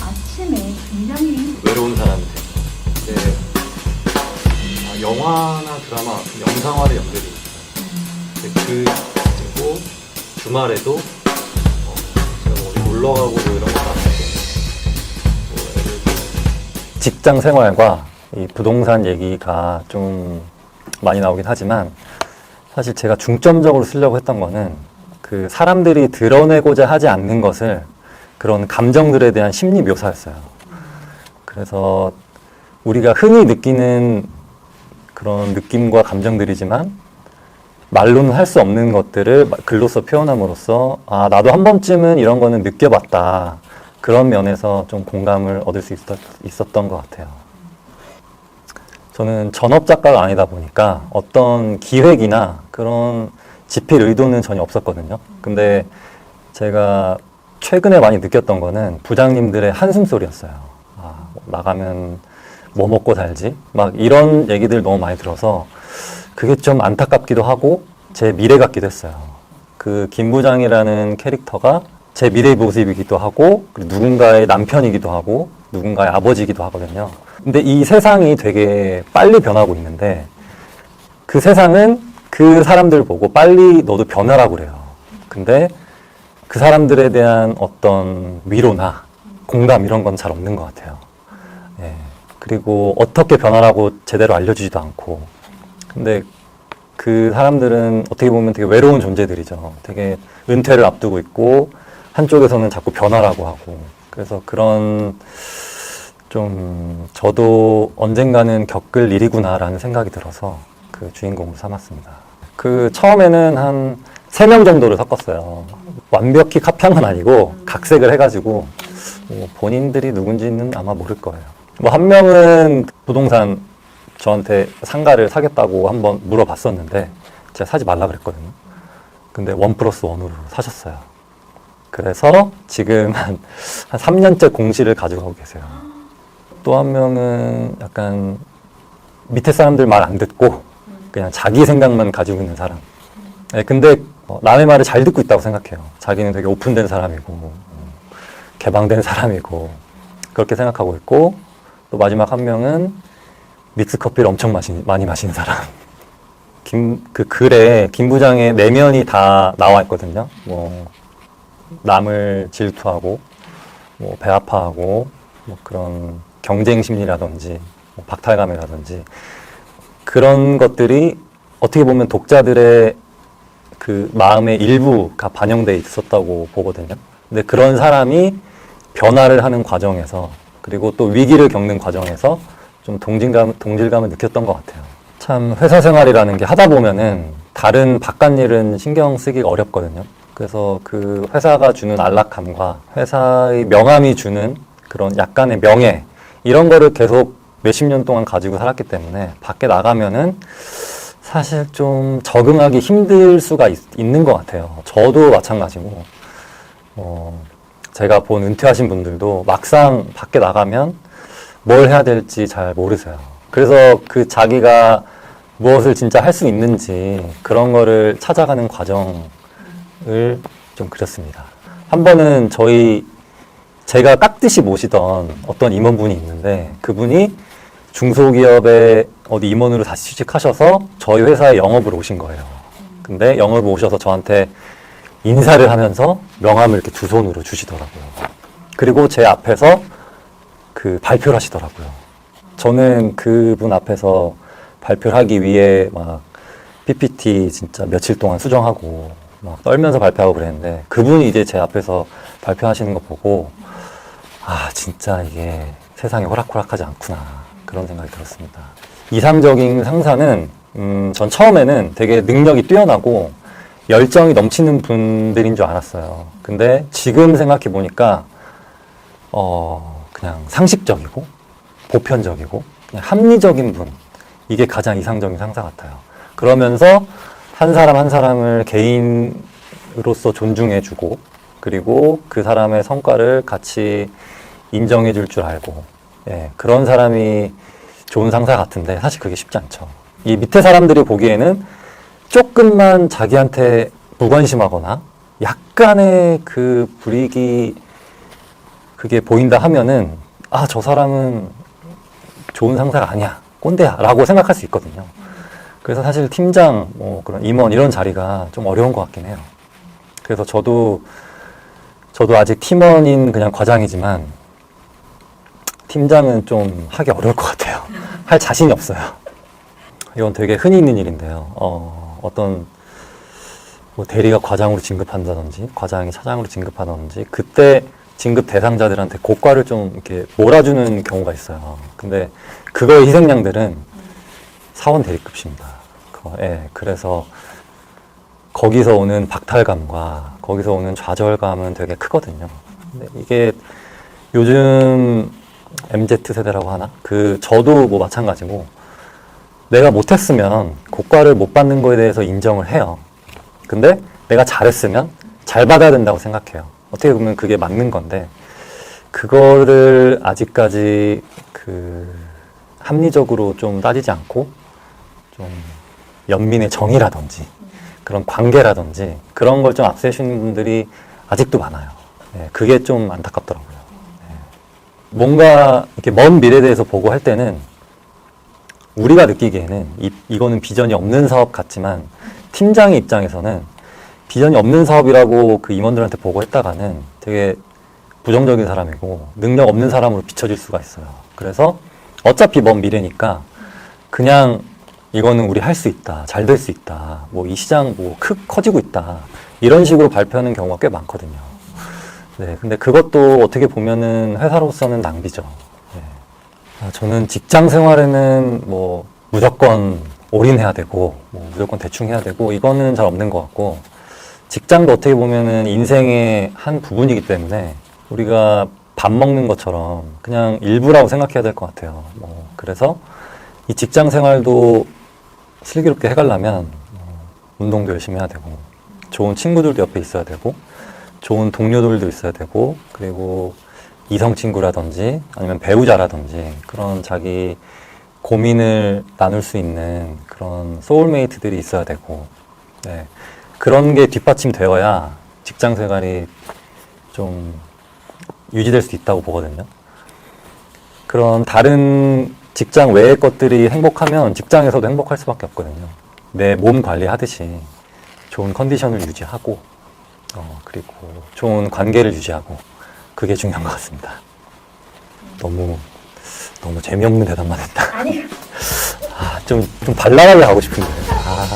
아침에 굉장히 외로운 사람들. 이제 아, 영화나 드라마, 영상화를 연결이 있어요. 근데 그 그리고 주말에도 어, 제가 뭐 어디 놀러 가고 뭐 이런 것도 아니고 뭐 예를 들어 직장 생활과 이 부동산 얘기가 좀 많이 나오긴 하지만 사실 제가 중점적으로 쓰려고 했던 거는 그 사람들이 드러내고자 하지 않는 것을 그런 감정들에 대한 심리 묘사였어요. 그래서 우리가 흔히 느끼는 그런 느낌과 감정들이지만 말로는 할 수 없는 것들을 글로써 표현함으로써 아 나도 한 번쯤은 이런 거는 느껴봤다 그런 면에서 좀 공감을 얻을 수 있었, 있었던 것 같아요. 저는 전업 작가가 아니다 보니까 어떤 기획이나 그런 집필 의도는 전혀 없었거든요. 근데 제가 최근에 많이 느꼈던 거는 부장님들의 한숨 소리였어요. 아, 뭐 나가면 뭐 먹고 살지? 막 이런 얘기들 너무 많이 들어서 그게 좀 안타깝기도 하고 제 미래 같기도 했어요. 그 김 부장이라는 캐릭터가 제 미래의 모습이기도 하고 누군가의 남편이기도 하고 누군가의 아버지이기도 하거든요. 근데 이 세상이 되게 빨리 변하고 있는데 그 세상은 그 사람들 보고 빨리 너도 변하라고 그래요. 근데 그 사람들에 대한 어떤 위로나 공감 이런 건 잘 없는 것 같아요. 예. 그리고 어떻게 변하라고 제대로 알려주지도 않고. 근데 그 사람들은 어떻게 보면 되게 외로운 존재들이죠. 되게 은퇴를 앞두고 있고, 한쪽에서는 자꾸 변하라고 하고. 그래서 그런 좀 저도 언젠가는 겪을 일이구나라는 생각이 들어서 그 주인공을 삼았습니다. 그 처음에는 한 세 명 정도를 섞었어요. 완벽히 카피한 건 아니고 각색을 해가지고 뭐 본인들이 누군지는 아마 모를 거예요. 뭐 한 명은 부동산 저한테 상가를 사겠다고 한번 물어봤었는데 제가 사지 말라 그랬거든요. 근데 원 플러스 원으로 사셨어요. 그래서 지금 한, 한 3년째 공시를 가지고 계세요. 또 한 명은 약간 밑에 사람들 말 안 듣고 그냥 자기 생각만 가지고 있는 사람. 네, 근데 어, 남의 말을 잘 듣고 있다고 생각해요. 자기는 되게 오픈된 사람이고 음, 개방된 사람이고 그렇게 생각하고 있고 또 마지막 한 명은 믹스 커피를 엄청 마시, 많이 마시는 사람. 김, 그 글에 김 부장의 내면이 다 나와 있거든요. 뭐 남을 질투하고 뭐 배 아파하고 뭐 그런 경쟁 심리라든지 뭐 박탈감이라든지 그런 것들이 어떻게 보면 독자들의 그 마음의 일부가 반영돼 있었다고 보거든요. 근데 그런 사람이 변화를 하는 과정에서 그리고 또 위기를 겪는 과정에서 좀 동질감, 동질감을 느꼈던 것 같아요. 참 회사 생활이라는 게 하다 보면은 다른 바깥 일은 신경 쓰기가 어렵거든요. 그래서 그 회사가 주는 안락함과 회사의 명함이 주는 그런 약간의 명예 이런 거를 계속 몇십 년 동안 가지고 살았기 때문에 밖에 나가면은 사실 좀 적응하기 힘들 수가 있, 는 것 같아요. 저도 마찬가지고, 어, 제가 본 은퇴하신 분들도 막상 밖에 나가면 뭘 해야 될지 잘 모르세요. 그래서 그 자기가 무엇을 진짜 할 수 있는지 그런 거를 찾아가는 과정을 좀 그렸습니다. 한 번은 저희 제가 깍듯이 모시던 어떤 임원분이 있는데 그분이 중소기업에 어디 임원으로 다시 취직하셔서 저희 회사에 영업을 오신 거예요. 근데 영업을 오셔서 저한테 인사를 하면서 명함을 이렇게 두 손으로 주시더라고요. 그리고 제 앞에서 그 발표를 하시더라고요. 저는 그분 앞에서 발표를 하기 위해 막 PPT 진짜 며칠 동안 수정하고 막 떨면서 발표하고 그랬는데 그분이 이제 제 앞에서 발표하시는 거 보고 아 진짜 이게 세상에 호락호락하지 않구나 그런 생각이 들었습니다. 이상적인 상사는 음, 전 처음에는 되게 능력이 뛰어나고 열정이 넘치는 분들인 줄 알았어요. 근데 지금 생각해 보니까 어 그냥 상식적이고 보편적이고 합리적인 분 이게 가장 이상적인 상사 같아요. 그러면서 한 사람 한 사람을 개인으로서 존중해주고 그리고 그 사람의 성과를 같이 인정해 줄 줄 알고 예, 그런 사람이 좋은 상사 같은데 사실 그게 쉽지 않죠. 이 밑에 사람들이 보기에는 조금만 자기한테 무관심하거나 약간의 그 불이익이 그게 보인다 하면은 아 저 사람은 좋은 상사가 아니야 꼰대야 라고 생각할 수 있거든요. 그래서 사실 팀장 뭐 그런 임원 이런 자리가 좀 어려운 것 같긴 해요. 그래서 저도 저도 아직 팀원인 그냥 과장이지만 팀장은 좀 하기 어려울 것 같아요. 할 자신이 없어요. 이건 되게 흔히 있는 일인데요. 어, 어떤 뭐 대리가 과장으로 진급한다든지 과장이 차장으로 진급하다든지 그때 진급 대상자들한테 고과를 좀 이렇게 몰아주는 경우가 있어요. 근데 그거의 희생양들은 사원 대리급입니다. 그거, 예, 그래서 거기서 오는 박탈감과 거기서 오는 좌절감은 되게 크거든요. 근데 이게 요즘 MZ 세대라고 하나? 그 저도 뭐 마찬가지고 내가 못했으면 고과를 못 받는 거에 대해서 인정을 해요. 근데 내가 잘했으면 잘 받아야 된다고 생각해요. 어떻게 보면 그게 맞는 건데 그거를 아직까지 그 합리적으로 좀 따지지 않고 좀 연민의 정의라든지 그런 관계라든지 그런 걸 좀 앞세우시는 분들이 아직도 많아요. 네, 그게 좀 안타깝더라고요. 네. 뭔가 이렇게 먼 미래에 대해서 보고 할 때는 우리가 느끼기에는 이, 이거는 비전이 없는 사업 같지만 팀장의 입장에서는 비전이 없는 사업이라고 그 임원들한테 보고 했다가는 되게 부정적인 사람이고 능력 없는 사람으로 비춰질 수가 있어요. 그래서 어차피 먼 미래니까 그냥 이거는 우리 할 수 있다, 잘 될 수 있다, 뭐 이 시장 뭐 크, 커지고 있다 이런 식으로 발표하는 경우가 꽤 많거든요. 네, 근데 그것도 어떻게 보면은 회사로서는 낭비죠. 네. 아, 저는 직장 생활에는 뭐 무조건 올인해야 되고 뭐 무조건 대충 해야 되고 이거는 잘 없는 것 같고 직장도 어떻게 보면은 인생의 한 부분이기 때문에 우리가 밥 먹는 것처럼 그냥 일부라고 생각해야 될 것 같아요. 뭐 그래서 이 직장 생활도 슬기롭게 해가려면 어, 운동도 열심히 해야 되고 좋은 친구들도 옆에 있어야 되고 좋은 동료들도 있어야 되고 그리고 이성 친구라든지 아니면 배우자라든지 그런 자기 고민을 나눌 수 있는 그런 소울메이트들이 있어야 되고 네. 그런 게 뒷받침되어야 직장 생활이 좀 유지될 수 있다고 보거든요. 그런 다른 직장 외의 것들이 행복하면 직장에서도 행복할 수밖에 없거든요. 내 몸 관리하듯이 좋은 컨디션을 유지하고 어, 그리고 좋은 관계를 유지하고 그게 중요한 것 같습니다. 너무 너무 재미없는 대답만 했다. 아니 아, 좀, 좀 발랄하게 하고 싶은데. 아,